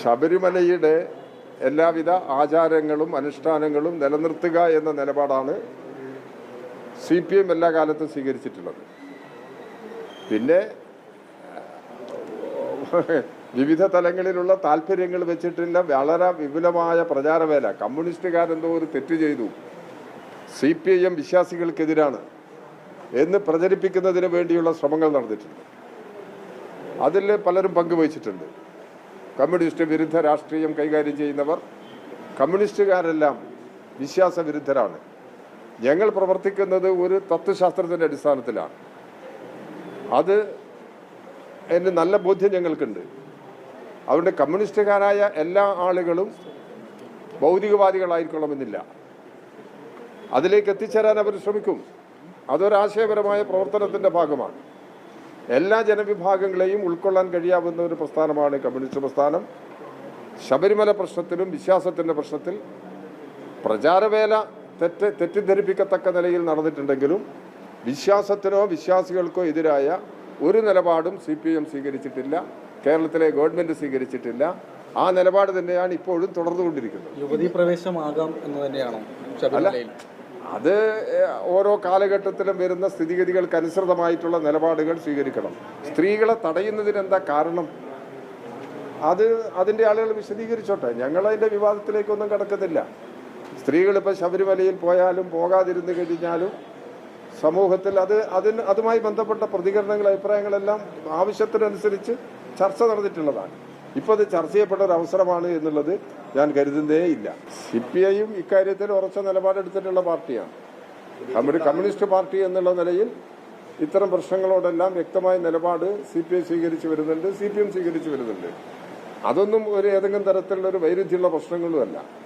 ശബരിമലയുടെ എല്ലാവിധ ആചാരങ്ങളും അനുഷ്ഠാനങ്ങളും നിലനിർത്തുക എന്ന നിലപാടാണ് സി പി എം എല്ലാ കാലത്തും സ്വീകരിച്ചിട്ടുള്ളത്. പിന്നെ വിവിധ തലങ്ങളിലുള്ള താല്പര്യങ്ങൾ വെച്ചിട്ടില്ല വളരെ വിപുലമായ പ്രചാരവേല. കമ്മ്യൂണിസ്റ്റുകാരെന്തോ ഒരു തെറ്റ് ചെയ്തു. സി പി ഐ എം വിശ്വാസികൾക്കെതിരാണ് എന്ന് പ്രചരിപ്പിക്കുന്നതിന് വേണ്ടിയുള്ള ശ്രമങ്ങൾ നടന്നിട്ടുണ്ട്. അതിൽ പലരും പങ്കുവഹിച്ചിട്ടുണ്ട്. കമ്മ്യൂണിസ്റ്റ് വിരുദ്ധ രാഷ്ട്രീയം കൈകാര്യം ചെയ്യുന്നവർ കമ്മ്യൂണിസ്റ്റുകാരെല്ലാം വിശ്വാസവിരുദ്ധരാണ്. ഞങ്ങൾ പ്രവർത്തിക്കുന്നത് ഒരു തത്വശാസ്ത്രത്തിന്റെ അടിസ്ഥാനത്തിലാണ്. അത് എന്റെ നല്ല ബോധ്യം ഞങ്ങൾക്കുണ്ട്. അതുകൊണ്ട് കമ്മ്യൂണിസ്റ്റുകാരായ എല്ലാ ആളുകളും ഭൗതികവാദികളായിരിക്കണമെന്നില്ല അതിലേക്ക് എത്തിച്ചേരാൻ അവർ ശ്രമിക്കും. അതൊരാശയപരമായ പ്രവർത്തനത്തിന്റെ ഭാഗമാണ്. എല്ലാ ജനവിഭാഗങ്ങളെയും ഉൾക്കൊള്ളാൻ കഴിയാവുന്ന ഒരു പ്രസ്ഥാനമാണ് കമ്മ്യൂണിസ്റ്റ് പ്രസ്ഥാനം. ശബരിമല പ്രശ്നത്തിലും വിശ്വാസത്തിന്റെ പ്രശ്നത്തിൽ പ്രചാരവേല തെറ്റ് തെറ്റിദ്ധരിപ്പിക്കത്തക്ക നിലയിൽ നടന്നിട്ടുണ്ടെങ്കിലും വിശ്വാസത്തിനോ വിശ്വാസികൾക്കോ എതിരായ ഒരു നിലപാടും സി പി എം സ്വീകരിച്ചിട്ടില്ല കേരളത്തിലെ ഗവൺമെന്റ് സ്വീകരിച്ചിട്ടില്ല. ആ നിലപാട് തന്നെയാണ് ഇപ്പോഴും തുടർന്നുകൊണ്ടിരിക്കുന്നത്. യുവതി പ്രവേശമാകാം എന്ന് തന്നെയാണോ ശബരിമലയിൽ? അത് ഓരോ കാലഘട്ടത്തിലും വരുന്ന സ്ഥിതിഗതികൾക്ക് അനുസൃതമായിട്ടുള്ള നിലപാടുകൾ സ്വീകരിക്കണം. സ്ത്രീകളെ തടയുന്നതിന് എന്താ കാരണം? അത് അതിന്റെ ആളുകൾ വിശദീകരിച്ചോട്ടെ. ഞങ്ങൾ അതിന്റെ വിവാദത്തിലേക്കൊന്നും കിടക്കുന്നില്ല സ്ത്രീകളിപ്പോൾ ശബരിമലയിൽ പോയാലും പോകാതിരുന്നു കഴിഞ്ഞാലും സമൂഹത്തിൽ അത് അതിന് അതുമായി ബന്ധപ്പെട്ട പ്രതികരണങ്ങൾ അഭിപ്രായങ്ങളെല്ലാം ആവശ്യത്തിനനുസരിച്ച് ചർച്ച നടന്നിട്ടുള്ളതാണ്. ഇപ്പോൾ അത് ചർച്ച ചെയ്യപ്പെട്ട ഒരു അവസരമാണ് എന്നുള്ളത് ഞാൻ കരുതുന്നേ ഇല്ല. സി പി ഐയും ഇക്കാര്യത്തിൽ ഉറച്ച നിലപാടെടുത്തിട്ടുള്ള പാർട്ടിയാണ്. നമ്മുടെ കമ്മ്യൂണിസ്റ്റ് പാർട്ടി എന്നുള്ള നിലയിൽ ഇത്തരം പ്രശ്നങ്ങളോടെല്ലാം വ്യക്തമായ നിലപാട് സി പി ഐ സ്വീകരിച്ചു വരുന്നുണ്ട് സി പി എം സ്വീകരിച്ചു വരുന്നുണ്ട്. അതൊന്നും ഒരു ഏതെങ്കിലും തരത്തിലുള്ള ഒരു വൈരുദ്ധ്യമുള്ള പ്രശ്നങ്ങളുമല്ല.